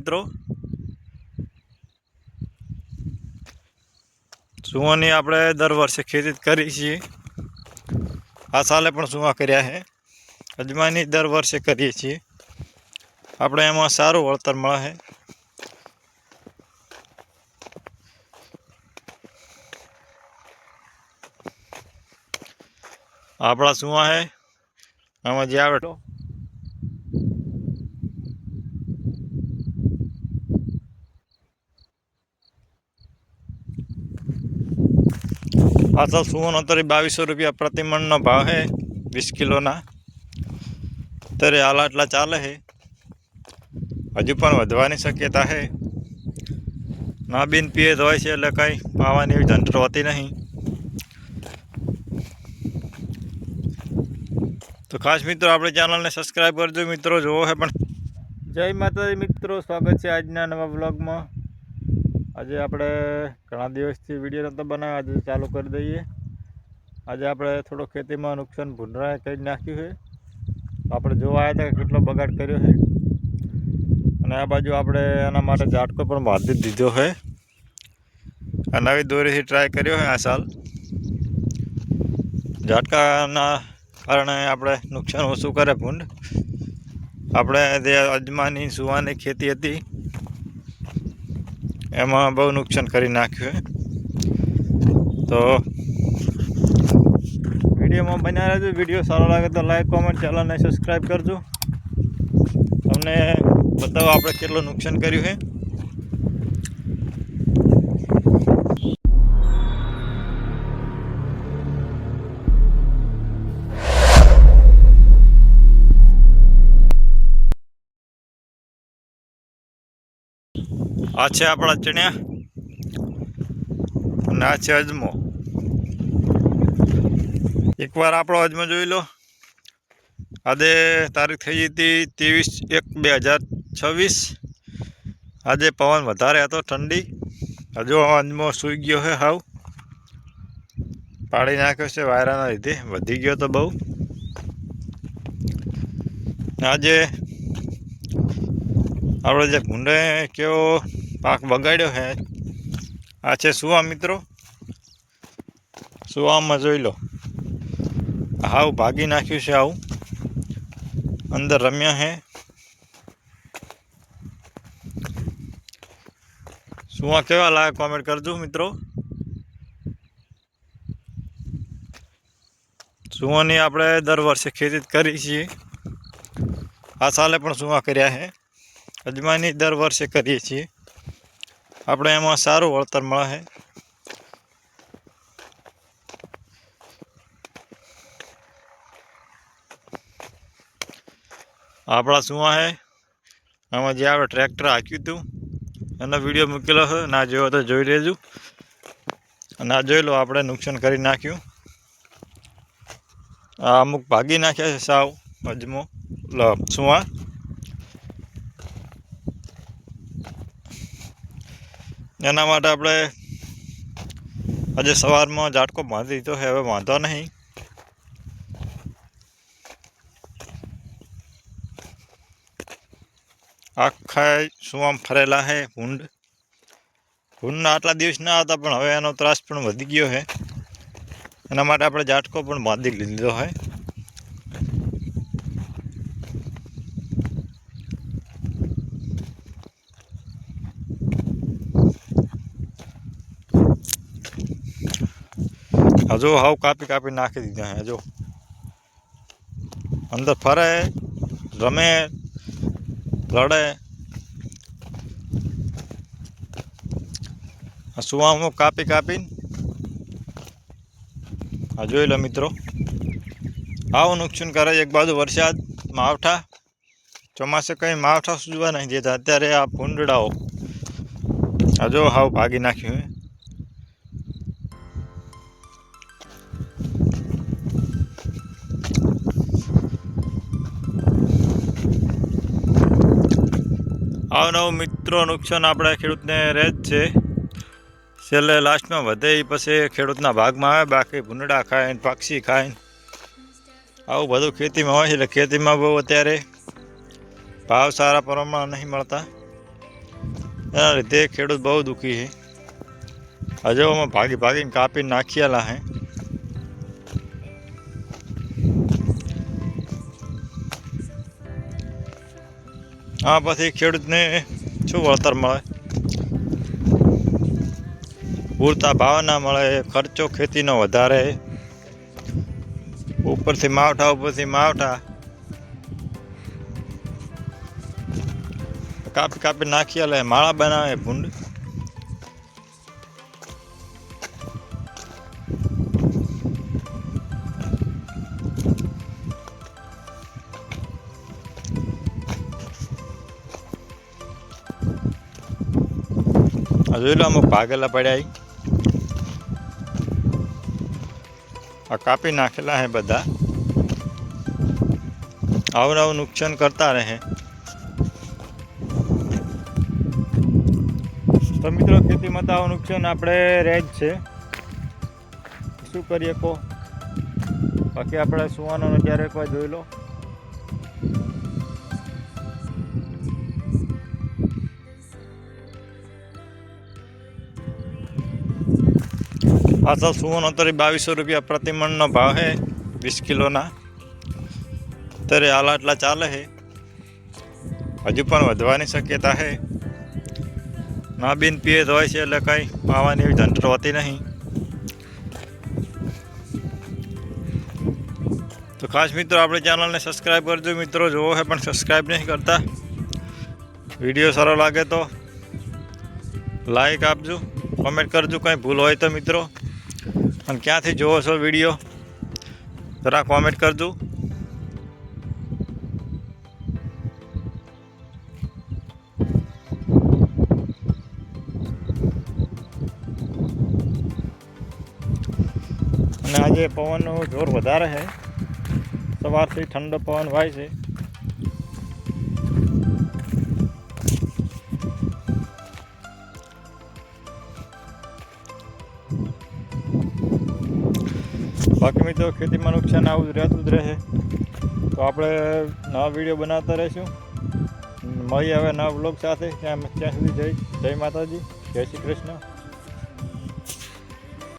મિત્રો. સુવાની આપણે દર વર્ષે ખેતી કરી છીએ. આ સાલે પણ સુવા કર્યા છે. અજમાની દર વર્ષે કરીએ છીએ. આપણે એમાં સારું વળતર મળે છે. આપણા સુવા છે. આમાં જે આવે તો સુવન અત્યારે બાવીસો રૂપિયા પ્રતિમણનો ભાવ છે વીસ કિલોના. અત્યારે આલા આટલા ચાલે છે હજુ પણ વધવાની શક્યતા છે ના બિન પીએ હોય છે એટલે કંઈ પાવાની એવી ઝંઝટ હોતી નહીં. તો ખાસ મિત્રો આપણે ચેનલને સબસ્ક્રાઈબ કરજો. મિત્રો જોવો છે પણ. જય માતાજી મિત્રો, સ્વાગત છે આજના નવા બ્લોગમાં આજે આપણે ઘણા દિવસથી વીડિયો નહોતો બનાવ્યો, આજે ચાલુ કરી દઈએ. આજે આપણે થોડો ખેતીમાં નુકસાન ભૂંડરાએ કરી નાખ્યું છે. આપણે જોવા આવ્યા હતા કેટલો બગાડ કર્યો છે. અને આ બાજુ આપણે એના માટે ઝાટકો પણ બાંધી દીધો છે. આ નવી દોરીથી ટ્રાય કર્યો છે આ સાલ. ઝાટકાના કારણે આપણે નુકસાન ઓછું કરે ભૂંડ. આપણે જે અજમાની, સુવાની ખેતી હતી એમાં બહુ નુકસાન કરી નાખ્યું તો વિડીયોમાં બન્યા રહેજો. વીડિયો સારો લાગે તો લાઈક કોમેન્ટ ચેનલને સબસ્ક્રાઈબ કરજો. તમને બતાવો આપણે કેટલું નુકસાન કર્યું છે આ છે આપણા ચણ્યા. અને આ છે અજમો. એકવાર આપણો અજમો જોઈ લો. આજે તારીખ થઈ હતી ત્રેવીસ એક બે હજાર છવ્વીસ. આજે પવન વધારે હતો, ઠંડી. હજુ અજમો સૂઈ ગયો છે હાવ. પાડી નાખ્યો છે વાયરાના લીધે, વધી ગયો તો બહુ. આજે આપણે જે ભૂંડે કેવો પાક બગાડ્યો છે આ છે સુવા મિત્રો. સુવામાં જોઈ લો. હાવ ભાગી નાખ્યું છે આવું. અંદર રમ્યા હે. સુવા કેવા લાગે કોમેન્ટ કરજો, મિત્રો. સુવાની આપણે દર વર્ષે ખેતી કરી છીએ. આ સાલે પણ સુવા કર્યા છે અજમાની દર વર્ષે કરીએ છીએ. આપણે એમાં સારું વળતર મળે છે. આપણા સુવા છે. આમાં જે આપણે ટ્રેક્ટર હાંક્યું હતું, એનો વીડિયો મૂકેલો છે. ના જોયો તો જોઈ લેજો. ના જોઈ લો, આપણે નુકસાન કરી નાખ્યું. આ અમુક ભાગી નાખ્યા છે સાવ અજમો સુવા. એના માટે આપણે આજે સવારમાં ઝાટકો બાંધી દીધો છે, હવે વાંધો નહીં. આખા સુવામ ફરેલા છે ભૂંડ. ભૂંડના આટલા દિવસ ના હતા, પણ હવે એનો ત્રાસ પણ વધી ગયો છે. એના માટે આપણે ઝાટકો પણ બાંધી લીધો છે. હજુ હાવ કાપી કાપી નાખી દીધા હે હજુ અંદર ફરે રમે લડે આ સુવામાં કાપી કાપીને આ જોઈ લો મિત્રો આવું નુકસાન કરે છે એક બાજુ વરસાદ માવઠા ચોમાસે કંઈ માવઠા સૂજવા નહીં દેતા અત્યારે આ ભૂંડડાઓ આ જો હાવ ભાગી નાખ્યું હે મિત્રો નુકસાન આપણે ખેડૂતને રહે જ છે. છેલ્લે લાસ્ટમાં વધે એ પછી ખેડૂતના ભાગમાં આવે, બાકી ભૂંડા ખાય ને પક્ષી ખાય આવું બધું ખેતીમાં હોય છે, એટલે ખેતીમાં બહુ અત્યારે ભાવ સારા પ્રમાણમાં નહીં મળતા. એના લીધે ખેડૂત બહુ દુઃખી છે. હજુ અમે ભાગી ભાગીને કાપીને નાખીએલા હે આ પછી ખેડૂતને શું વળતર મળે? પૂરતા ભાવ ના મળે, ખર્ચો ખેતીનો વધારે. ઉપરથી માવઠા ઉપરથી માવઠા. કાપી કાપી નાખી લે માળા બનાવે, ભૂંડ જોઈ લો અમુક ભાગેલા પડ્યા આ કાપી નાખેલા હે બધા. આવું નુકસાન કરતા રહે. તો મિત્રો, ખેતીમાં તો આવું નુકસાન આપણે રહે જ છે. શું કરીએ કહો? બાકી આપણે સુવાનો ક્યારેક જોઈ લો. પાછળ સુવન અત્યારે બાવીસો રૂપિયા પ્રતિમણનો ભાવ છે વીસ કિલોના. અત્યારે આલા આટલા ચાલે છે હજુ પણ વધવાની શક્યતા છે ના બિન પિયત હોય છે એટલે કંઈ પાવાની એવી ઝંઝટ હોતી નહીં. તો ખાસ મિત્રો આપણે ચેનલને સબસ્ક્રાઈબ કરજો. મિત્રો જોવો છે પણ સબસ્ક્રાઈબ નહીં કરતા. વીડિયો સારો લાગે તો લાઈક આપજો. કોમેન્ટ કરજો. કંઈ ભૂલ હોય તો મિત્રો. અને ક્યાંથી જોવો છો વીડિયો જરા કોમેન્ટ કરજો અને આજે પવનનો જોર વધારે છે સવારથી ઠંડો પવન વાય છે બાકી મિત્રો ખેતીમાં નુકસાન આવું જ રહેતું જ રહે. તો આપણે નવા વીડિયો બનાવતા રહીશું. મળીએ હવે નવા બ્લોગ સાથે. ત્યાં ત્યાં સુધી જય જય માતાજી. જય શ્રી કૃષ્ણ.